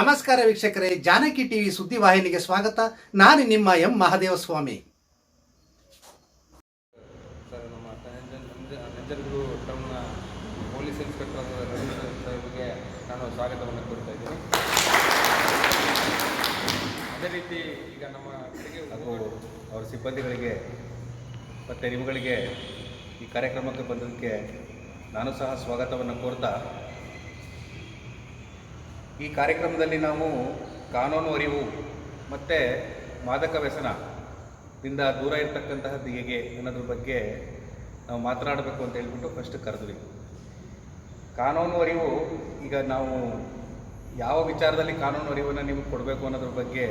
ನಮಸ್ಕಾರ ವೀಕ್ಷಕರೇ ಜಾನಕಿ ಟಿವಿ ಸುದ್ದಿವಾಹಿನಿಗೆ ಸ್ವಾಗತ. ನಾನು ನಿಮ್ಮ ಎಂ ಮಹಾದೇವ ಸ್ವಾಮಿ ಸರ್ ನಮ್ಮ ನಂಜನ್ ನಂಜ- ನಂಜನಗೂಡು ಟೌನ್ನ ಪೊಲೀಸ್ ಇನ್ಸ್ಪೆಕ್ಟರ್ ಸಾಹೇಬ್ಗೆ ನಾನು ಸ್ವಾಗತವನ್ನು ಕೋರ್ತಾ ಇದ್ದೀನಿ. ಅದೇ ರೀತಿ ಈಗ ನಮ್ಮ ಕಡೆಗೆ ಹಾಗೂ ಅವರ ಸಿಬ್ಬಂದಿಗಳಿಗೆ ಮತ್ತು ನಿಮ್ಗಳಿಗೆ ಈ ಕಾರ್ಯಕ್ರಮಕ್ಕೆ ಬಂದದಕ್ಕೆ ನಾನು ಸಹ ಸ್ವಾಗತವನ್ನು ಕೋರ್ತಾ ಈ ಕಾರ್ಯಕ್ರಮದಲ್ಲಿ ನಾವು ಕಾನೂನು ಅರಿವು ಮತ್ತು ಮಾದಕ ವ್ಯಸನದಿಂದ ದೂರ ಇರತಕ್ಕಂತಹದ್ದು ಹೇಗೆ ಅನ್ನೋದ್ರ ಬಗ್ಗೆ ನಾವು ಮಾತನಾಡಬೇಕು ಅಂತ ಹೇಳ್ಬಿಟ್ಟು ಫಸ್ಟ್ ಕರೆದ್ವಿ. ಕಾನೂನು ಅರಿವು, ಈಗ ನಾವು ಯಾವ ವಿಚಾರದಲ್ಲಿ ಕಾನೂನು ಅರಿವನ್ನು ನಿಮಗೆ ಕೊಡಬೇಕು ಅನ್ನೋದ್ರ ಬಗ್ಗೆ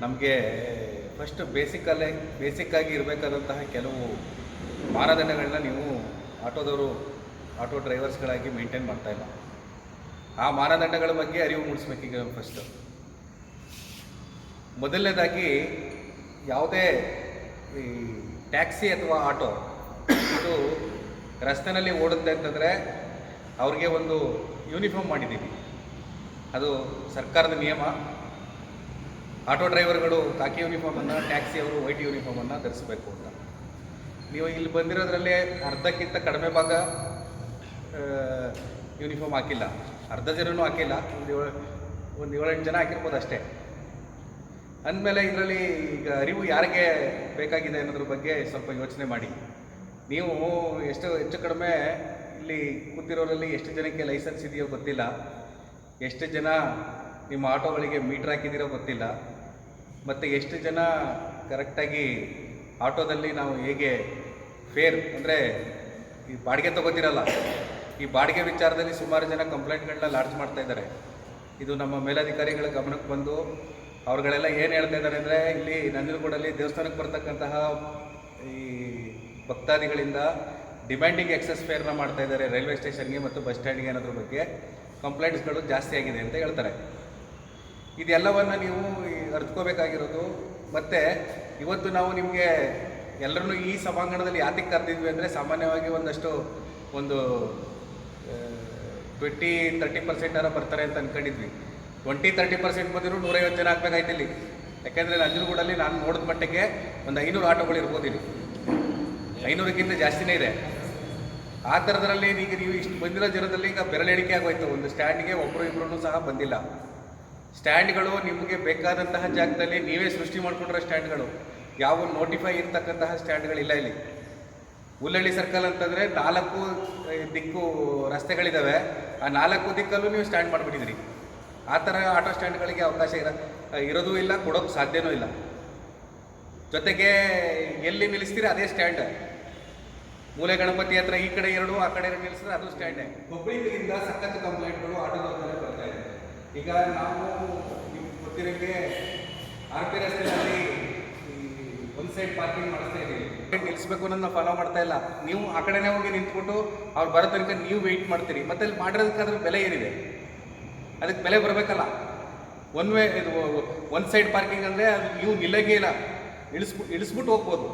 ನಮಗೆ ಫಸ್ಟ್ ಬೇಸಿಕಲ್ಲೇ ಬೇಸಿಕ್ಕಾಗಿ ಇರಬೇಕಾದಂತಹ ಕೆಲವು ಮಾನದಂಡಗಳನ್ನ ನೀವು ಆಟೋದವರು, ಆಟೋ ಡ್ರೈವರ್ಸ್ಗಳಾಗಿ ಮೇಂಟೈನ್ ಮಾಡ್ತಾ ಇಲ್ಲ. ಆ ಮಾನದಂಡಗಳ ಬಗ್ಗೆ ಅರಿವು ಮೂಡಿಸ್ಬೇಕೀಗ ಫಸ್ಟ್ ಮೊದಲನೇದಾಗಿ ಯಾವುದೇ ಈ ಟ್ಯಾಕ್ಸಿ ಅಥವಾ ಆಟೋ, ಇದು ರಸ್ತೆನಲ್ಲಿ ಓಡುತ್ತೆ ಅಂತಂದರೆ ಅವ್ರಿಗೆ ಒಂದು ಯೂನಿಫಾರ್ಮ್ ಮಾಡಿದ್ದೀವಿ. ಅದು ಸರ್ಕಾರದ ನಿಯಮ. ಆಟೋ ಡ್ರೈವರ್ಗಳು ಕಾಕಿ ಯೂನಿಫಾರ್ಮನ್ನು ಟ್ಯಾಕ್ಸಿಯವರು ವೈಟ್ ಯೂನಿಫಾರ್ಮನ್ನು ಧರಿಸಬೇಕು ಅಂತ. ನೀವು ಇಲ್ಲಿ ಬಂದಿರೋದ್ರಲ್ಲೇ ಅರ್ಧಕ್ಕಿಂತ ಕಡಿಮೆ ಭಾಗ ಯೂನಿಫಾರ್ಮ್ ಹಾಕಿಲ್ಲ. ಅರ್ಧ ಜನನೂ ಹಾಕಿಲ್ಲ, ಒಂದು ಏಳು, ಒಂದು ಏಳೆಂಟು ಜನ ಹಾಕಿರ್ಬೋದು ಅಷ್ಟೇ. ಅಂದಮೇಲೆ ಇದರಲ್ಲಿ ಈಗ ಅರಿವು ಯಾರಿಗೆ ಬೇಕಾಗಿದೆ ಅನ್ನೋದ್ರ ಬಗ್ಗೆ ಸ್ವಲ್ಪ ಯೋಚನೆ ಮಾಡಿ. ನೀವು ಎಷ್ಟು, ಹೆಚ್ಚು ಕಡಿಮೆ ಇಲ್ಲಿ ಕೂತಿರೋರಲ್ಲಿ ಎಷ್ಟು ಜನಕ್ಕೆ ಲೈಸೆನ್ಸ್ ಇದೆಯೋ ಗೊತ್ತಿಲ್ಲ. ಎಷ್ಟು ಜನ ನಿಮ್ಮ ಆಟೋಗಳಿಗೆ ಮೀಟ್ರ್ ಹಾಕಿದ್ದೀರೋ ಗೊತ್ತಿಲ್ಲ. ಮತ್ತು ಎಷ್ಟು ಜನ ಕರೆಕ್ಟಾಗಿ ಆಟೋದಲ್ಲಿ ನಾವು ಹೇಗೆ ಫೇರ್, ಅಂದರೆ ಈ ಬಾಡಿಗೆ ತಗೋತಿರಲ್ಲ ಈ ಬಾಡಿಗೆ ವಿಚಾರದಲ್ಲಿ ಸುಮಾರು ಜನ ಕಂಪ್ಲೇಂಟ್ಗಳನ್ನ ಲಾರ್ಜ್ ಮಾಡ್ತಾ ಇದ್ದಾರೆ. ಇದು ನಮ್ಮ ಮೇಲಧಿಕಾರಿಗಳ ಗಮನಕ್ಕೆ ಬಂದು ಅವ್ರುಗಳೆಲ್ಲ ಏನು ಹೇಳ್ತಾ ಇದ್ದಾರೆ ಅಂದರೆ ಇಲ್ಲಿ ನಂಜನಗೂಡಲ್ಲಿ ದೇವಸ್ಥಾನಕ್ಕೆ ಬರ್ತಕ್ಕಂತಹ ಈ ಭಕ್ತಾದಿಗಳಿಂದ ಡಿಮ್ಯಾಂಡಿಂಗ್ ಎಕ್ಸಸ್ ಫೇರ್ನ ಮಾಡ್ತಾ ಇದ್ದಾರೆ ರೈಲ್ವೆ ಸ್ಟೇಷನ್ಗೆ ಮತ್ತು ಬಸ್ ಸ್ಟ್ಯಾಂಡ್ಗೆ ಅನ್ನೋದ್ರ ಬಗ್ಗೆ ಕಂಪ್ಲೇಂಟ್ಸ್ಗಳು ಜಾಸ್ತಿ ಆಗಿದೆ ಅಂತ ಹೇಳ್ತಾರೆ. ಇದೆಲ್ಲವನ್ನು ನೀವು ಅರ್ತ್ಕೋಬೇಕಾಗಿರೋದು. ಮತ್ತು ಇವತ್ತು ನಾವು ನಿಮಗೆ ಎಲ್ಲರನ್ನೂ ಈ ಸಭಾಂಗಣದಲ್ಲಿ ಯಾತಕ್ಕೆ ಕರೆದಿದ್ವಿ ಅಂದರೆ ಸಾಮಾನ್ಯವಾಗಿ ಒಂದಷ್ಟು ಒಂದು ಟ್ವೆಂಟಿ ತರ್ಟಿ ಪರ್ಸೆಂಟ್ ಅರೋ ಬರ್ತಾರೆ ಅಂತ ಅಂದ್ಕೊಂಡಿದ್ವಿ ಟ್ವೆಂಟಿ ತರ್ಟಿ ಪರ್ಸೆಂಟ್ ಬಂದಿರೋ ನೂರೈವತ್ತು ಜನ ಹಾಕ್ಬೇಕಾಯ್ತು ಇಲ್ಲಿ. ಯಾಕೆಂದರೆ ನಂಜನಗೂಡಲ್ಲಿ ನಾನು ನೋಡಿದ ಮಟ್ಟಕ್ಕೆ ಒಂದು ಐನೂರು ಆಟೋಗಳು ಇರ್ಬೋದು ಇಲ್ಲಿ. ಐನೂರಕ್ಕಿಂತ ಜಾಸ್ತಿನೇ ಇದೆ. ಆ ಥರದ್ರಲ್ಲಿ ಈಗ ನೀವು ಇಷ್ಟು ಬಂದಿರೋ ಜನದಲ್ಲಿ ಈಗ ಬೆರಳೆಣಿಕೆ ಆಗೋಯ್ತು. ಒಂದು ಸ್ಟ್ಯಾಂಡ್ಗೆ ಒಬ್ಬರು ಇಬ್ಬರೂ ಸಹ ಬಂದಿಲ್ಲ. ಸ್ಟ್ಯಾಂಡ್ಗಳು ನಿಮಗೆ ಬೇಕಾದಂತಹ ಜಾಗದಲ್ಲಿ ನೀವೇ ಸೃಷ್ಟಿ ಮಾಡಿಕೊಂಡಿರೋ ಸ್ಟ್ಯಾಂಡ್ಗಳು. ಯಾವ ನೋಟಿಫೈ ಇರ್ತಕ್ಕಂತಹ ಸ್ಟ್ಯಾಂಡ್ಗಳಿಲ್ಲ ಇಲ್ಲಿ ಹುಲ್ಲಳ್ಳಿ ಸರ್ಕಲ್ ಅಂತಂದರೆ ನಾಲ್ಕು ದಿಕ್ಕು ರಸ್ತೆಗಳಿದ್ದಾವೆ ಆ ನಾಲ್ಕು ದಿಕ್ಕಲ್ಲೂ ನೀವು ಸ್ಟ್ಯಾಂಡ್ ಮಾಡಿಬಿಟ್ಟಿದ್ರಿ ಆ ಥರ ಆಟೋ ಸ್ಟ್ಯಾಂಡ್ಗಳಿಗೆ ಅವಕಾಶ ಇರ, ಇರೋದೂ ಇಲ್ಲ ಕೊಡೋಕ್ಕೆ ಸಾಧ್ಯವೂ ಇಲ್ಲ. ಜೊತೆಗೆ ಎಲ್ಲಿ ನಿಲ್ಲಿಸ್ತೀರಿ ಅದೇ ಸ್ಟ್ಯಾಂಡ್ ಮೂಲೆ ಗಣಪತಿ ಹತ್ರ ಈ ಕಡೆ ಎರಡು, ಆ ಕಡೆ ಎರಡು ನಿಲ್ಲಿಸಿದ್ರೆ ಅದು ಸ್ಟ್ಯಾಂಡೇ ಹುಬ್ಬಳ್ಳಿಯಿಂದ ಸಖತ್ ಕಂಪ್ಲೇಂಟ್ಗಳು ಆಟೋದವ್ರ ಬರ್ತಾ ಇದೆ. ಈಗ ನಾವು ನಿಮ್ಗೆ ಗೊತ್ತಿರೋಂಗೆ ಆರ್ ಪಿ ರಸ್ತೆಯಲ್ಲಿ ಒಂದು ಸೈಡ್ ಪಾರ್ಕಿಂಗ್ ಮಾಡಿಸ್ತಾ ಇದ್ದೀವಿ. ನಿಲ್ಲಿಸ್ಬೇಕು ಅನ್ನೋದನ್ನ ಫಾಲೋ ಮಾಡ್ತಾ ಇಲ್ಲ. ನೀವು ಆ ಕಡೆನೇ ಹೋಗಿ ನಿಂತ್ಬಿಟ್ಟು ಅವ್ರು ಬರೋ ತನಕ ನೀವು ವೆಯ್ಟ್ ಮಾಡ್ತೀರಿ. ಮತ್ತೆ ಅಲ್ಲಿ ಮಾಡಿರೋದಕ್ಕಾದ್ರೆ ಬೆಲೆ ಏನಿದೆ? ಅದಕ್ಕೆ ಬೆಲೆ ಬರಬೇಕಲ್ಲ. ಒನ್ ವೇ ಇದು ಒನ್ ಸೈಡ್ ಪಾರ್ಕಿಂಗ್ ಅಂದರೆ ಅದು ನೀವು ನಿಲ್ಲಂಗೇ ಇಲ್ಲ. ಇಳಿಸ್ಬಿಟ್ಟು ಇಳಿಸ್ಬಿಟ್ಟು ಹೋಗ್ಬೋದು.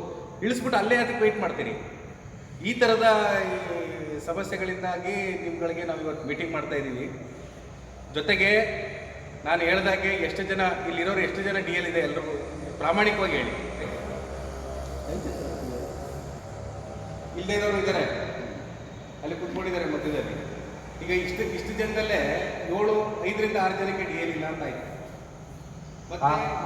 ಇಳಿಸ್ಬಿಟ್ಟು ಅಲ್ಲೇ ಅದಕ್ಕೆ ವೆಯ್ಟ್ ಮಾಡ್ತೀರಿ. ಈ ಥರದ ಸಮಸ್ಯೆಗಳಿಂದಾಗಿ ನಿಮ್ಗಳಿಗೆ ನಾವು ಇವತ್ತು ಮೀಟಿಂಗ್ ಮಾಡ್ತಾ ಇದ್ದೀವಿ. ಜೊತೆಗೆ ನಾನು ಹೇಳ್ದಾಗೆ ಎಷ್ಟು ಜನ ಇಲ್ಲಿರೋರು, ಎಷ್ಟು ಜನ ಡಿ ಎಲ್ ಇದೆ ಎಲ್ಲರೂ ಪ್ರಾಮಾಣಿಕವಾಗಿ ಹೇಳಿ. ಇಲ್ಲದೇ ಇರೋರು ಇದ್ದಾರೆ. ಅಲ್ಲಿ ಕುತ್ಕೊಂಡಿದ್ದಾರೆ ಮಧ್ಯದಲ್ಲಿ. ಈಗ ಇಷ್ಟು ಇಷ್ಟು ಜನದಲ್ಲೇ ಏಳು, ಐದರಿಂದ ಆರು ಜನಕ್ಕೆ ಡಿ ಇಲ್ಲ ಅಂತ ಆಯ್ತು.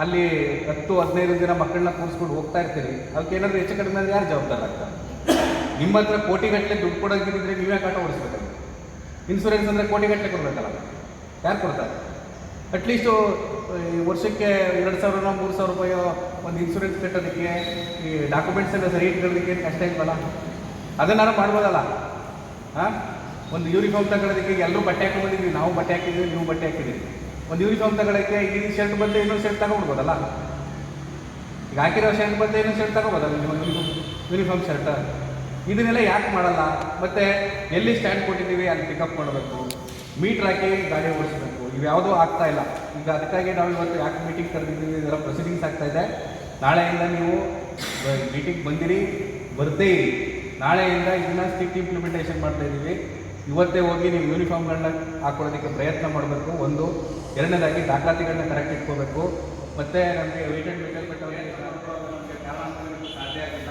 ಅಲ್ಲಿ ಹತ್ತು ಹದಿನೈದು ದಿನ ಮಕ್ಕಳನ್ನ ಕೂರಿಸ್ಕೊಂಡು ಹೋಗ್ತಾ ಇರ್ತೀರಿ. ಅದಕ್ಕೆ ಏನಾದರೂ ಹೆಚ್ಚು ಕಡಿಮೆ ಯಾರು ಜವಾಬ್ದಾರ ಆಗ್ತಾರೆ ನಿಮ್ಮ ಹತ್ರ ಕೋಟಿಗಟ್ಟಲೆ ದುಡ್ಡು ಕೊಡೋದಿದ್ರೆ ನೀವೇ ಕಾಟ ಓಡಿಸ್ಬೇಕಲ್ಲ ಇನ್ಸೂರೆನ್ಸ್ ಅಂದರೆ ಕೋಟಿಗಟ್ಟಲೆ ಕೊಡಬೇಕಲ್ಲ. ಯಾರು ಕೊಡ್ತಾರೆ? ಅಟ್ಲೀಸ್ಟು ವರ್ಷಕ್ಕೆ ಎರಡು ಸಾವಿರ ಮೂರು ಸಾವಿರ ರೂಪಾಯಿ ಒಂದು ಇನ್ಸೂರೆನ್ಸ್ ಕಟ್ಟೋದಕ್ಕೆ ಈ ಡಾಕ್ಯುಮೆಂಟ್ಸ್ ಎಲ್ಲ ಸರಿ ಇಟ್ಕೊಳ್ಳೋದಕ್ಕೆ ಕಷ್ಟ ಇಲ್ವಲ್ಲ? ಅದನ್ನಾರು ಮಾಡ್ಬೋದಲ್ಲ? ಹಾಂ? ಒಂದು ಯೂನಿಫಾರ್ಮ್ ತಗೊಳ್ಳೋದಕ್ಕೆ ಎಲ್ಲರೂ ಬಟ್ಟೆ ಹಾಕೊಂಡ್ಬಂದಿದ್ವಿ ನಾವು ಬಟ್ಟೆ ಹಾಕಿದ್ವಿ ನೀವು ಬಟ್ಟೆ ಹಾಕಿದ್ದೀವಿ ಒಂದು ಯೂನಿಫಾರ್ಮ್ ತಗೊಳ್ಳೋಕ್ಕೆ ಈ ಶರ್ಟ್ ಬಂದು ಇನ್ನೊಂದು ಶರ್ಟ್ ತಗೊಳ್ಬೋದಲ್ಲ ಈಗ ಹಾಕಿರೋ ಶರ್ಟ್ ಬಂದು ಇನ್ನೊಂದು ಶರ್ಟ್ ತಗೋಬೋದಲ್ಲ ನೀವು ಯೂನಿಫಾರ್ಮ್ ಯೂನಿಫಾರ್ಮ್ ಶರ್ಟ್ ಇದನ್ನೆಲ್ಲ ಯಾಕೆ ಮಾಡಲ್ಲ? ಮತ್ತು ಎಲ್ಲಿ ಸ್ಟ್ಯಾಂಡ್ ಕೊಟ್ಟಿದ್ದೀವಿ, ಅಲ್ಲಿ ಪಿಕಪ್ ಮಾಡಬೇಕು. ಮೀಟ್ರ್ ಹಾಕಿ ಗಾಡಿ ಓಡಿಸ್ಬೇಕು. ಇವ್ಯಾವುದೂ ಆಗ್ತಾ ಇಲ್ಲ. ಈಗ ಅದಕ್ಕಾಗಿ ನಾವು ಇವತ್ತು ಯಾಕೆ ಮೀಟಿಂಗ್ ಕರೆದಿದ್ದೀವಿ, ಇದೆಲ್ಲ ಪ್ರೊಸೀಡಿಂಗ್ಸ್ ಆಗ್ತಾ ಇದೆ. ನಾಳೆಯಿಂದ ನೀವು ಮೀಟಿಂಗ್ ಬಂದಿರಿ ಬರ್ತೇ ಇರಿ. ನಾಳೆಯಿಂದ ಇದನ್ನ ಸ್ಟ್ರಿಕ್ಟ್ ಇಂಪ್ಲಿಮೆಂಟೇಷನ್ ಮಾಡ್ತಾ ಇದ್ದೀವಿ. ಇವತ್ತೇ ಹೋಗಿ ನೀವು ಯೂನಿಫಾರ್ಮ್ಗಳನ್ನ ಹಾಕೊಳ್ಳೋದಕ್ಕೆ ಪ್ರಯತ್ನ ಮಾಡಬೇಕು. ಒಂದು, ಎರಡನೇದಾಗಿ ದಾಖಲಾತಿಗಳನ್ನ ಕರೆಕ್ಟ್ ಇಟ್ಕೋಬೇಕು. ಮತ್ತು ನಮಗೆ ವೇಟೆಡ್ ಮೆಟಲ್ ನಮಗೆ ಸಾಧ್ಯ ಆಗಿಲ್ಲ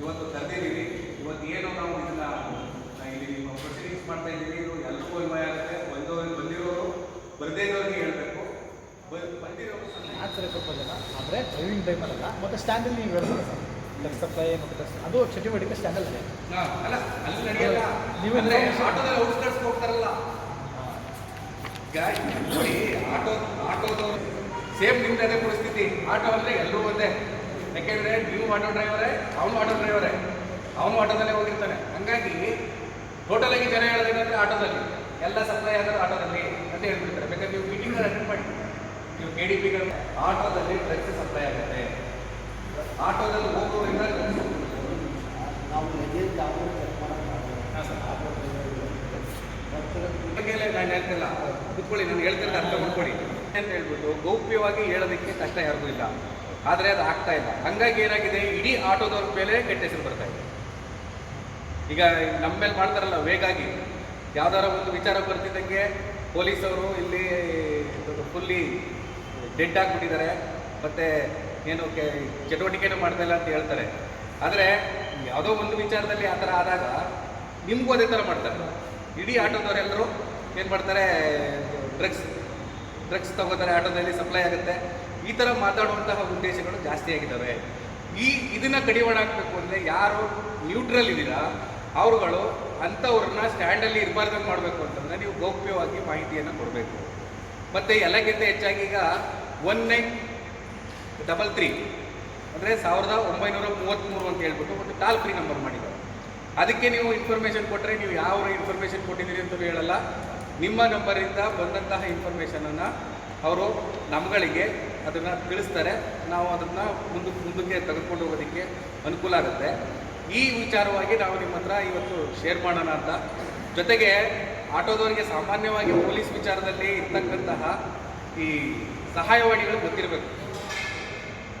ಇವತ್ತು ತರ್ದಿದ್ದೀವಿ ಇವತ್ತು ಏನು ನಾವು ಇದನ್ನ ಇಲ್ಲಿ ನಿಮ್ಮ ಪ್ರೊಸೀಡಿಂಗ್ಸ್ ಮಾಡ್ತಾ ಇದ್ದೀವಿ. ಇದು ಎಲ್ಲರಿಗೂ ಅನ್ವಯ ಆಗುತ್ತೆ. ಒಂದು ಬಂದಿರೋರು, ಬರದೇ ಇರೋರಿಗೆ ಹೇಳಬೇಕು. ಬಂದಿರೋರು ಆ ಸ್ವಲ್ಪ ಜನ, ಆದರೆ ಡ್ರೈವಿಂಗ್ ಟೈಮಲ್ಲ ಮತ್ತು ಸ್ಟ್ಯಾಂಡಲ್ಲಿ ನೀವು ಸರ್. ಲೆಫ್ಟ್ ಸಪ್ಲೈ ಮತ್ತು ಅದು ಚಟುವಟಿಕೆ ಸ್ಟ್ಯಾಂಡಲ್ಲಿ ಇದೆ ಅಲ್ಲ ಅಲ್ಲಿ ನಡೆಯಲ್ಲ. ನೀವು ಆಟೋದಲ್ಲಿ ಔಟ್ಸ್ಕರ್ಟ್ಸ್ ಹೋಗ್ತಾರಲ್ಲ ಈಗ ನೋಡಿ ಆಟೋ ಆಟೋದವರು ಸೇಮ್ ನಿಮ್ದು ಅದೇ ಪರಿಸ್ಥಿತಿ. ಆಟೋ ಅಂದ್ರೆ ಎಲ್ಲರೂ ಒಂದೇ. ಯಾಕೆಂದ್ರೆ ನೀವು ಆಟೋ ಡ್ರೈವರೇ ಅವನು ಆಟೋ ಡ್ರೈವರೇ ಅವನು ಆಟೋದಲ್ಲೇ ಹೋಗಿರ್ತಾನೆ. ಹಂಗಾಗಿ ಟೋಟಲ್ ಆಗಿ ಜನ ಹೇಳೋದೇನಂದ್ರೆ ಆಟೋದಲ್ಲಿ. ಎಲ್ಲ ಸಪ್ಲೈ ಆಗೋದು ಆಟೋದಲ್ಲಿ ಅಂತ ಹೇಳ್ಬಿಡ್ತಾರೆ. ಬೇಕಾದ್ರೆ ನೀವು ಮೀಟಿಂಗ್ ಅಟೆಂಡ್ ಮಾಡಿ. ನೀವು ಕೆ ಡಿ ಪಿಗಳು ಆಟೋದಲ್ಲಿ ಡ್ರಗ್ಸ್ ಸಪ್ಲೈ ಆಗುತ್ತೆ. ಆಟೋದಲ್ಲಿ ಹೋಗೋದ್ರಿಂದ ನಾವು ಸರ್. ಬಗ್ಗೆ ನಾನು ಹೇಳ್ತಿಲ್ಲ. ಕುತ್ಕೊಳ್ಳಿ ನಾನು ಹೇಳ್ತಿಲ್ಲ ಅರ್ಥ ಮಾಡ್ಕೊಳ್ಳಿ. ಅಂತ ಹೇಳ್ಬಿಟ್ಟು ಗೌಪ್ಯವಾಗಿ ಹೇಳೋದಕ್ಕೆ ಕಷ್ಟ ಯಾರಿಗೂ ಇಲ್ಲ. ಆದರೆ ಅದು ಆಗ್ತಾ ಇಲ್ಲ. ಹಂಗಾಗಿ ಏನಾಗಿದೆ? ಇಡೀ ಆಟೋದವ್ರ ಮೇಲೆ ಕೆಟ್ಟ ಹೆಸರು ಬರ್ತಾ ಇದೆ. ಈಗ ನಮ್ಮ ಮೇಲೆ ಮಾಡ್ತಾರಲ್ಲ ವೇಗಾಗಿ. ಯಾವ್ದಾರ ಒಂದು ವಿಚಾರ ಬರ್ತಿದ್ದಂಗೆ ಪೊಲೀಸವರು ಇಲ್ಲಿ ಫುಲ್ಲಿ ಡೆಡ್ ಆಗಿಬಿಟ್ಟಿದ್ದಾರೆ. ಮತ್ತು ಏನು ಕೆ, ಚಟುವಟಿಕೆನೂ ಮಾಡ್ತಾ ಇಲ್ಲ ಅಂತ ಹೇಳ್ತಾರೆ. ಆದರೆ ಯಾವುದೋ ಒಂದು ವಿಚಾರದಲ್ಲಿ ಆ ಥರ ಆದಾಗ ನಿಮಗೂ ಅದೇ ಥರ ಮಾಡ್ತಾರೆ. ಇಡೀ ಆಟೋದವರೆಲ್ಲರೂ ಏನು ಮಾಡ್ತಾರೆ ಡ್ರಗ್ಸ್ ಡ್ರಗ್ಸ್ ತಗೋತಾರೆ, ಆಟೋದಲ್ಲಿ ಸಪ್ಲೈ ಆಗುತ್ತೆ. ಈ ಥರ ಮಾತಾಡುವಂತಹ ಉದ್ದೇಶಗಳು ಜಾಸ್ತಿ ಆಗಿದ್ದಾವೆ. ಈ ಇದನ್ನು ಕಡಿವಾಣ ಹಾಕಬೇಕು ಅಂದರೆ ಯಾರು ನ್ಯೂಟ್ರಲ್ ಇದ್ದೀರಾ, ಅವರುಗಳು ಅಂಥವ್ರನ್ನ ಸ್ಟ್ಯಾಂಡಲ್ಲಿ ಇರಬಾರ್ದಂಗೆ ಮಾಡಬೇಕು ಅಂತಂದರೆ ನೀವು ಗೌಪ್ಯವಾಗಿ ಮಾಹಿತಿಯನ್ನು ಕೊಡಬೇಕು. ಮತ್ತು ಎಲ್ಲಕ್ಕಿಂತ ಹೆಚ್ಚಾಗಿ ಈಗ ಒನ್ ನೈನ್ ಡಬಲ್ ತ್ರೀ ಅಂದರೆ ಸಾವಿರದ ಒಂಬೈನೂರ ಮೂವತ್ತ್ಮೂರು ಅಂತ ಹೇಳ್ಬಿಟ್ಟು ಒಂದು ಟಾಲ್ ಫ್ರೀ ನಂಬರ್ ಮಾಡಿದ್ದಾರೆ. ಅದಕ್ಕೆ ನೀವು ಇನ್ಫಾರ್ಮೇಷನ್ ಕೊಟ್ಟರೆ ನೀವು ಯಾವ ಇನ್ಫಾರ್ಮೇಷನ್ ಕೊಟ್ಟಿದ್ದೀರಿ ಅಂತಲೂ ಹೇಳಲ್ಲ. ನಿಮ್ಮ ನಂಬರಿಂದ ಬಂದಂತಹ ಇನ್ಫಾರ್ಮೇಷನನ್ನು ಅವರು ನಮ್ಗಳಿಗೆ ಅದನ್ನು ತಿಳಿಸ್ತಾರೆ. ನಾವು ಅದನ್ನು ಮುಂದಕ್ಕೆ ಮುಂದಕ್ಕೆ ತೆಗೆದುಕೊಂಡು ಹೋಗೋದಕ್ಕೆ ಅನುಕೂಲ ಆಗುತ್ತೆ. ಈ ವಿಚಾರವಾಗಿ ನಾವು ನಿಮ್ಮ ಹತ್ರ ಇವತ್ತು ಶೇರ್ ಮಾಡೋಣ ಅಂತ. ಜೊತೆಗೆ ಆಟೋದವರಿಗೆ ಸಾಮಾನ್ಯವಾಗಿ ಪೊಲೀಸ್ ವಿಚಾರದಲ್ಲಿ ಇರ್ತಕ್ಕಂತಹ ಈ ಸಹಾಯವಾಣಿಗಳು ಗೊತ್ತಿರಬೇಕು.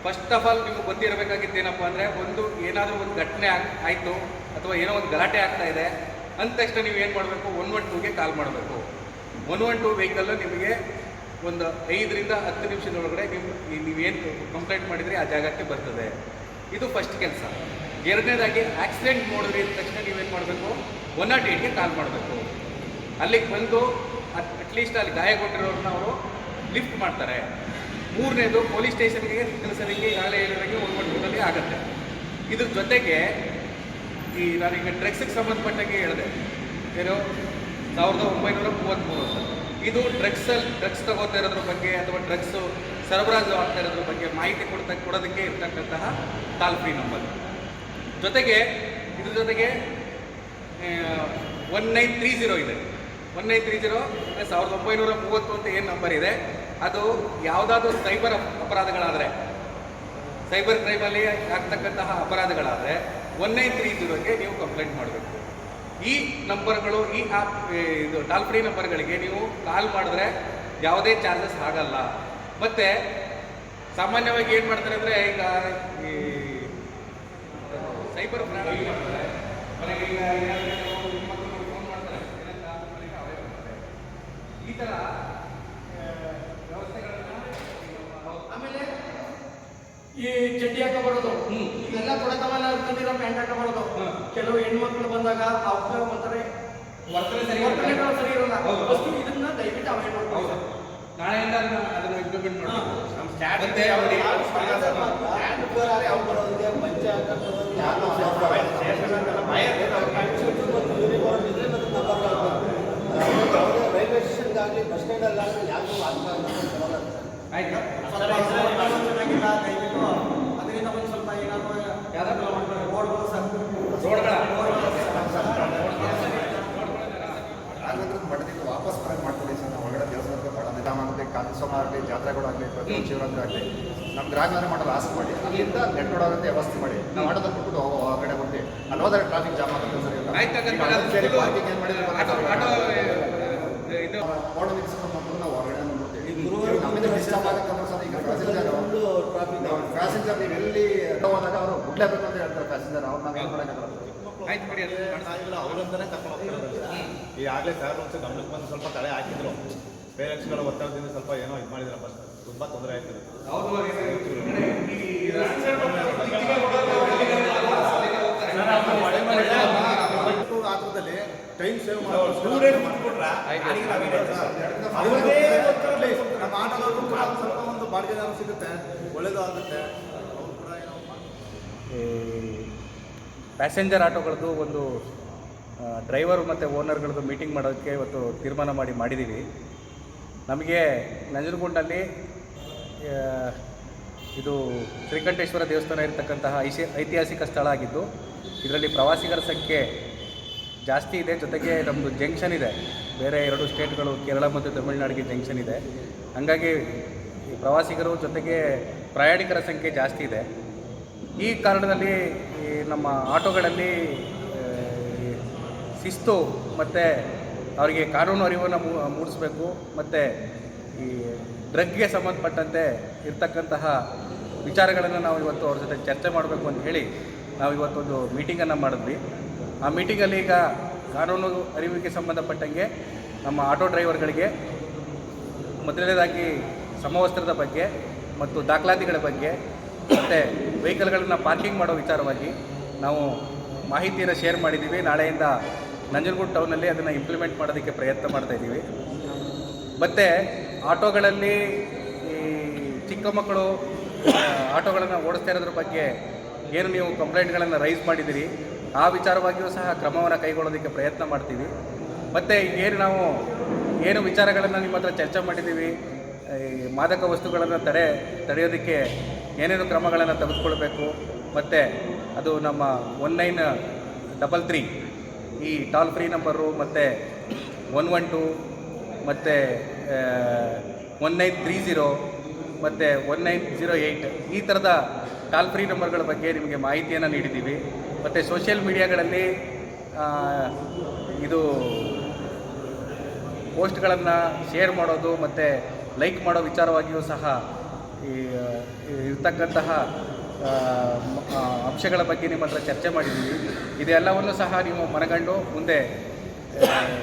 ಫಸ್ಟ್ ಆಫ್ ಆಲ್ ನಿಮಗೆ ಗೊತ್ತಿರಬೇಕಾಗಿದ್ದೇನಪ್ಪ ಅಂದರೆ ಒಂದು ಏನಾದರೂ ಒಂದು ಘಟನೆ ಆಯಿತು ಅಥವಾ ಏನೋ ಒಂದು ಗಲಾಟೆ ಆಗ್ತಾ ಇದೆ ಅಂದ ತಕ್ಷಣ ನೀವು ಏನು ಮಾಡಬೇಕು? ಒನ್ ಒನ್ ಟೂಗೆ ಕಾಲ್ ಮಾಡಬೇಕು. ಒನ್ ಒನ್ ಟೂ ವೆಹಿಕಲ್ಲು ನಿಮಗೆ ಒಂದು ಐದರಿಂದ ಹತ್ತು ನಿಮಿಷದೊಳಗಡೆ ನೀವು ನೀವೇನು ಕಂಪ್ಲೇಂಟ್ ಮಾಡಿದರೆ ಆ ಜಾಗಕ್ಕೆ ಬರ್ತದೆ. ಇದು ಫಸ್ಟ್ ಕೆಲಸ. ಎರಡನೇದಾಗಿ ಆಕ್ಸಿಡೆಂಟ್ ನೋಡಿದ್ರಿ ಅಂದ ತಕ್ಷಣ ನೀವೇನು ಮಾಡಬೇಕು? ಒನ್ ನಾಟ್ ಏಯ್ಟ್ಗೆ ಕಾಲ್ ಮಾಡಬೇಕು. ಅಲ್ಲಿಗೆ ಬಂದು ಅಟ್ಲೀಸ್ಟ್ ಅಲ್ಲಿ ಗಾಯಗೊಂಡಿರೋರನ್ನ ಅವರು ಲಿಫ್ಟ್ ಮಾಡ್ತಾರೆ. ಮೂರನೇದು ಪೊಲೀಸ್ ಸ್ಟೇಷನ್ಗೆ ಕೆಲಸರಿಗೆ ಈಗಾಗಲೇ ಹೇಳಿದಂಗೆ ಒಂದು ಮಟ್ಟದಲ್ಲಿ ಆಗುತ್ತೆ. ಇದ್ರ ಜೊತೆಗೆ ಈ ನಾನೀಗ ಡ್ರಗ್ಸಿಗೆ ಸಂಬಂಧಪಟ್ಟಂಗೆ ಹೇಳಿದೆ. ಏನು ಸಾವಿರದ ಒಂಬೈನೂರ ಮೂವತ್ತ್ಮೂರು ಅಂತ. ಇದು ಡ್ರಗ್ಸಲ್ಲಿ ಡ್ರಗ್ಸ್ ತಗೋತಾ ಇರೋದ್ರ ಬಗ್ಗೆ ಅಥವಾ ಡ್ರಗ್ಸು ಸರಬರಾಜು ಆಗ್ತಾ ಇರೋದ್ರ ಬಗ್ಗೆ ಮಾಹಿತಿ ಕೊಡ್ತಾ, ಕೊಡೋದಕ್ಕೆ ಇರ್ತಕ್ಕಂತಹ ಟಾಲ್ ಫ್ರೀ ನಂಬರ್. ಜೊತೆಗೆ, ಇದ್ರ ಜೊತೆಗೆ ಒನ್ ನೈನ್ ತ್ರೀ ಜೀರೋ ಇದೆ. ಒನ್ ನೈನ್ ತ್ರೀ ಜೀರೋ ಸಾವಿರದ ಒಂಬೈನೂರ ಮೂವತ್ತು ಅಂತ ಏನು ನಂಬರ್ ಇದೆ. ಅದು ಯಾವುದಾದ್ರೂ ಸೈಬರ್ ಅಪರಾಧಗಳಾದರೆ, ಸೈಬರ್ ಕ್ರೈಮಲ್ಲಿ ಆಗ್ತಕ್ಕಂತಹ ಅಪರಾಧಗಳಾದರೆ ಒನ್ ನೈನ್ ತ್ರೀ ಜೀರೋಗೆ ನೀವು ಕಂಪ್ಲೇಂಟ್ ಮಾಡಬೇಕು. ಈ ನಂಬರ್ಗಳು, ಈ ಆಪ್ ಇದು ಟಾಲ್ ಫ್ರೀ ನಂಬರ್ಗಳಿಗೆ ನೀವು ಕಾಲ್ ಮಾಡಿದ್ರೆ ಯಾವುದೇ ಚಾರ್ಜಸ್ ಆಗಲ್ಲ. ಮತ್ತು ಸಾಮಾನ್ಯವಾಗಿ ಏನು ಮಾಡ್ತಾರೆ ಅಂದರೆ ಈಗ ಈ ಸೈಬರ್ ಫ್ರಾಡ್ ಮಾಡ್ತಾರೆ. ಮನೆಗೆ ಫೋನ್ ಮಾಡ್ತಾರೆ ಈ ಥರ ಆ, ವ್ಯವಸ್ಥೆಗಳನ್ನ ನಾವು- ಆಮೇಲೆ ಈ ಚಡ್ಡಿ ಹಾಕ ಬರೋದು ಹ್ಮ್. ಇದೆಲ್ಲ ಕೊಡಕವಲ್ಲ ಹಿಡ್ಕೊಂಡಿರೋ ಪ್ಯಾಂಟ್ ಹಾಕ ಬರೋದು. ಕೆಲವು ಹೆಣ್ಮಕ್ಳು ಬಂದಾಗ ಅವ್ರ ಒಂಥರ ವರ್ತನೆ ಸರಿ ವರ್ತನೆಗಳು ಸರಿ ಇರಲ್ಲ ಹೌದು. ಫಸ್ಟ್ ಇದನ್ನ ದಯವಿಟ್ಟು ಅವಾಯ್ಡ್ ಮಾಡ್ಬೋದು ನಾಳೆಯಿಂದ ಅದನ್ನ ಅದನ್ನ ಇಂಪ್ಲಿಮೆಂಟ್ ಮಾಡಬೇಕು ನಮ್ಮ ಸ್ಟಾಫ್ ಮತ್ತೆ ಮತ್ತೆ ಅವ್ರಿಗೆ ರೈಲ್ವೆ ಸ್ಟೇಷನ್ಗಾಗಲಿ ಬಸ್ ಸ್ಟ್ಯಾಂಡಲ್ಲಾಗಲಿ ಯಾರು ಆಯ್ತಾ ಸ್ವಲ್ಪ ರೋಡ್ಗಳು ಚೆನ್ನಾಗಿಲ್ಲ ದಯವಿಟ್ಟು ಅದರಿಂದ ಒಂದು ಸ್ವಲ್ಪ ಏನಾದ್ರು ಯಾವ್ದಾದ್ರು ರೋಡ್ಗಳು ಸರ್ ರೋಡ್ಗಳ ರಾಘವೇಂದ್ರ ಮಠದಿಂದ ವಾಪಸ್ ಬರಕ್ಕೆ ಮಾಡ್ತೀವಿ ಸರ್. ನಾವು ಒಳಗಡೆ ದೇವಸ್ಥಾನಕ್ಕೆ ಭಾಳ ನಿಧಾನ ಆಗುತ್ತೆ ಕಾಲಿಸೋಮ ಆಗಲಿ ಜಾತ್ರೆಗಳಾಗಲಿ ಪ್ರತಿ ಶಿವರಾತ್ರಿ ಆಗಲಿ. ನಮ್ಮ ರಾಘವೇಂದ್ರ ಮಠ ಆಸೆ ಮಾಡಿ ಅಲ್ಲಿಂದ ನೆಟ್ ಆಗುತ್ತೆ ವ್ಯವಸ್ಥೆ ಮಾಡಿ. ನಾವು ಆಟೋದಲ್ಲಿ ಬಿಟ್ಬಿಟ್ಟು ಆ ಕಡೆ ಅಲ್ಲಿ ಟ್ರಾಫಿಕ್ ಜಾಮ್ ಆಗುತ್ತೆ ಸರ್ ಇಲ್ಲ ಪಾರ್ಕಿಂಗ್ ಏನು ಮಾಡಿದ್ರೆ ನಾವು ಹೊರಗಡೆ ನೋಡ್ತೀವಿ ನಮ್ಮಿಂದ ಡಿಸ್ಟರ್ಬ್ ಆಗುತ್ತೆ ಪ್ಯಾಸೆಂಜರ್ ಒಂದು ಟ್ರಾಫಿಕ್ ಪ್ಯಾಸೆಂಜರ್ ನೀವು ಎಲ್ಲಿ ಹೋದಾಗ ಅವರು ಬಿಡ್ಲೇಬೇಕು ಅಂತ ಹೇಳ್ತಾರೆ ಪ್ಯಾಸೆಂಜರ್ ಅವ್ರು ನಾವು ಏನು ಮಾಡೋಕ್ಕಾಗಲ್ಲ ಆಯ್ತು ಬಿಡಿ ಅದು ಇಲ್ಲ ಅವರಂತಾನೆ ಕರ್ಕೊಂಡು ಹೋಗ್ತಿರೋದು ಈಗಾಗಲೇ ಸರ್ ಒಂದು ಗಮನಕ್ಕೆ ಬಂದು ಸ್ವಲ್ಪ ತಡೆ ಹಾಕಿದ್ರು. ಪೇರೆಂಟ್ಸ್ಗಳ ಒತ್ತಡದಿಂದ ಸ್ವಲ್ಪ ಏನೋ ಇದು ಮಾಡಿದ್ರಪ್ಪ ತುಂಬಾ ತೊಂದರೆ ಆಯ್ತದೆ ಆತ್ರದಲ್ಲಿ ಟೈಮ್ ಸೇವ್ ಮಾಡೋದು ನಮ್ಮ ಆಟಗಾರರು ಕೂಡ ಸ್ವಲ್ಪ ಒಂದು ಬಾಡಿಗೆದಾರ ಸಿಗುತ್ತೆ. ಒಳ್ಳೇದು ಆಗುತ್ತೆ. ಅವ್ರು ಕೂಡ ಏನೋ ಪ್ಯಾಸೆಂಜರ್ ಆಟೋಗಳದ್ದು ಒಂದು ಡ್ರೈವರ್ ಮತ್ತು ಓನರ್ಗಳದ್ದು ಮೀಟಿಂಗ್ ಮಾಡೋದಕ್ಕೆ ಇವತ್ತು ತೀರ್ಮಾನ ಮಾಡಿ ಮಾಡಿದ್ದೀವಿ ನಮಗೆ ನಂಜನಗೂಡಿನಲ್ಲಿ ಇದು ಶ್ರೀಕಂಠೇಶ್ವರ ದೇವಸ್ಥಾನ ಇರತಕ್ಕಂತಹ ಐಸಿ ಐತಿಹಾಸಿಕ ಸ್ಥಳ ಆಗಿದ್ದು ಇದರಲ್ಲಿ ಪ್ರವಾಸಿಗರ ಸಂಖ್ಯೆ ಜಾಸ್ತಿ ಇದೆ, ಜೊತೆಗೆ ನಮ್ಮದು ಜಂಕ್ಷನ್ ಇದೆ. ಬೇರೆ ಎರಡು ಸ್ಟೇಟ್ಗಳು, ಕೇರಳ ಮತ್ತು ತಮಿಳುನಾಡಿಗೆ ಜಂಕ್ಷನ್ ಇದೆ. ಹಾಗಾಗಿ ಪ್ರವಾಸಿಗರು ಜೊತೆಗೆ ಪ್ರಯಾಣಿಕರ ಸಂಖ್ಯೆ ಜಾಸ್ತಿ ಇದೆ. ಈ ಕಾರಣದಲ್ಲಿ ಈ ನಮ್ಮ ಆಟೋಗಳಲ್ಲಿ ಶಿಸ್ತು ಮತ್ತು ಅವರಿಗೆ ಕಾನೂನು ಅರಿವನ್ನು ಮೂಡಿಸ್ಬೇಕು ಮತ್ತು ಈ ಡ್ರಗ್ಗೆ ಸಂಬಂಧಪಟ್ಟಂತೆ ಇರ್ತಕ್ಕಂತಹ ವಿಚಾರಗಳನ್ನು ನಾವು ಇವತ್ತು ಅವ್ರ ಜೊತೆ ಚರ್ಚೆ ಮಾಡಬೇಕು ಅಂತ ಹೇಳಿ ನಾವು ಇವತ್ತೊಂದು ಮೀಟಿಂಗನ್ನು ಮಾಡಿದ್ವಿ. ಆ ಮೀಟಿಂಗಲ್ಲಿ ಈಗ ಕಾನೂನು ಅರಿವಿಗೆ ಸಂಬಂಧಪಟ್ಟಂಗೆ ನಮ್ಮ ಆಟೋ ಡ್ರೈವರ್ಗಳಿಗೆ ಮೊದಲನೇದಾಗಿ ಸಮವಸ್ತ್ರದ ಬಗ್ಗೆ ಮತ್ತು ದಾಖಲಾತಿಗಳ ಬಗ್ಗೆ ಮತ್ತು ವೆಹಿಕಲ್ಗಳನ್ನು ಪಾರ್ಕಿಂಗ್ ಮಾಡೋ ವಿಚಾರವಾಗಿ ನಾವು ಮಾಹಿತಿಯನ್ನು ಶೇರ್ ಮಾಡಿದ್ದೀವಿ. ನಾಳೆಯಿಂದ ನಂಜನಗೂಡು ಟೌನಲ್ಲಿ ಅದನ್ನು ಇಂಪ್ಲಿಮೆಂಟ್ ಮಾಡೋದಕ್ಕೆ ಪ್ರಯತ್ನ ಮಾಡ್ತಾ ಇದ್ದೀವಿ. ಮತ್ತು ಆಟೋಗಳಲ್ಲಿ ಈ ಚಿಕ್ಕ ಮಕ್ಕಳು ಆಟೋಗಳನ್ನು ಓಡಿಸ್ತಾ ಇರೋದ್ರ ಬಗ್ಗೆ ಏನು ನೀವು ಕಂಪ್ಲೇಂಟ್ಗಳನ್ನು ರೈಸ್ ಮಾಡಿದ್ದೀರಿ? ಆ ವಿಚಾರವಾಗಿಯೂ ಸಹ ಕ್ರಮವನ್ನು ಕೈಗೊಳ್ಳೋದಕ್ಕೆ ಪ್ರಯತ್ನ ಮಾಡ್ತೀವಿ. ಮತ್ತು ಏನು ನಾವು ಏನು ವಿಚಾರಗಳನ್ನು ನಿಮ್ಮ ಹತ್ರ ಚರ್ಚೆ ಮಾಡಿದ್ದೀವಿ, ಈ ಮಾದಕ ವಸ್ತುಗಳನ್ನು ತಡೆ, ತಡೆಯೋದಕ್ಕೆ ಏನೇನು ಕ್ರಮಗಳನ್ನು ತೆಗೆದುಕೊಳ್ಬೇಕು, ಮತ್ತು ಅದು ನಮ್ಮ ಒನ್ ನೈನ್ ಡಬಲ್ ತ್ರೀ, ಈ ಟಾಲ್ ಫ್ರೀ ನಂಬರು, ಮತ್ತು ಒನ್ ಒನ್ ಟು, ಮತ್ತು ಒನ್ ನೈನ್ ತ್ರೀ ಝೀರೋ, ಮತ್ತು ಒನ್ ನೈನ್ ಜೀರೋ ಏಯ್ಟ್ ಈ ಥರದ ಟಾಲ್ ಫ್ರೀ ನಂಬರ್ಗಳ ಬಗ್ಗೆ ನಿಮಗೆ ಮಾಹಿತಿಯನ್ನು ನೀಡಿದ್ದೀವಿ. ಮತ್ತು ಸೋಷಿಯಲ್ ಮೀಡಿಯಾಗಳಲ್ಲಿ ಇದು ಪೋಸ್ಟ್ಗಳನ್ನು ಶೇರ್ ಮಾಡೋದು ಮತ್ತು ಲೈಕ್ ಮಾಡೋ ವಿಚಾರವಾಗಿಯೂ ಸಹ ಈ ಇರ್ತಕ್ಕಂತಹ ಅಂಶಗಳ ಬಗ್ಗೆ ನಿಮ್ಮ ಹತ್ರ ಚರ್ಚೆ ಮಾಡಿದ್ದೀವಿ ಇದೆಲ್ಲವನ್ನು ಸಹ ನೀವು ಮನಗಂಡು ಮುಂದೆ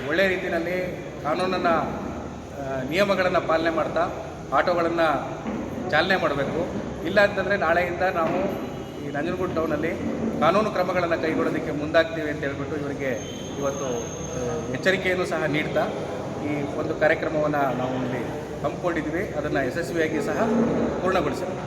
ಒಳ್ಳೆಯ ರೀತಿಯಲ್ಲಿ ಕಾನೂನನ್ನು ನಿಯಮಗಳನ್ನು ಪಾಲನೆ ಮಾಡ್ತಾ, ಆಟೋಗಳನ್ನು ಚಾಲನೆ ಮಾಡಬೇಕು. ಇಲ್ಲ ಅಂತಂದರೆ ನಾಳೆಯಿಂದ ನಾವು ಈ ನಂಜನಗೂಡು ಟೌನಲ್ಲಿ ಕಾನೂನು ಕ್ರಮಗಳನ್ನು ಕೈಗೊಳ್ಳೋದಕ್ಕೆ ಮುಂದಾಗ್ತೀವಿ ಅಂತ ಹೇಳ್ಬಿಟ್ಟು ಇವರಿಗೆ ಇವತ್ತು ಎಚ್ಚರಿಕೆಯನ್ನು ಸಹ ನೀಡ್ತಾ ಈ ಒಂದು ಕಾರ್ಯಕ್ರಮವನ್ನು ನಾವು ಇಲ್ಲಿ ಹಮ್ಮಿಕೊಂಡಿದ್ವಿ ಅದನ್ನು ಯಶಸ್ವಿಯಾಗಿ ಸಹ ಪೂರ್ಣಗೊಳಿಸಿದ್ದೀವಿ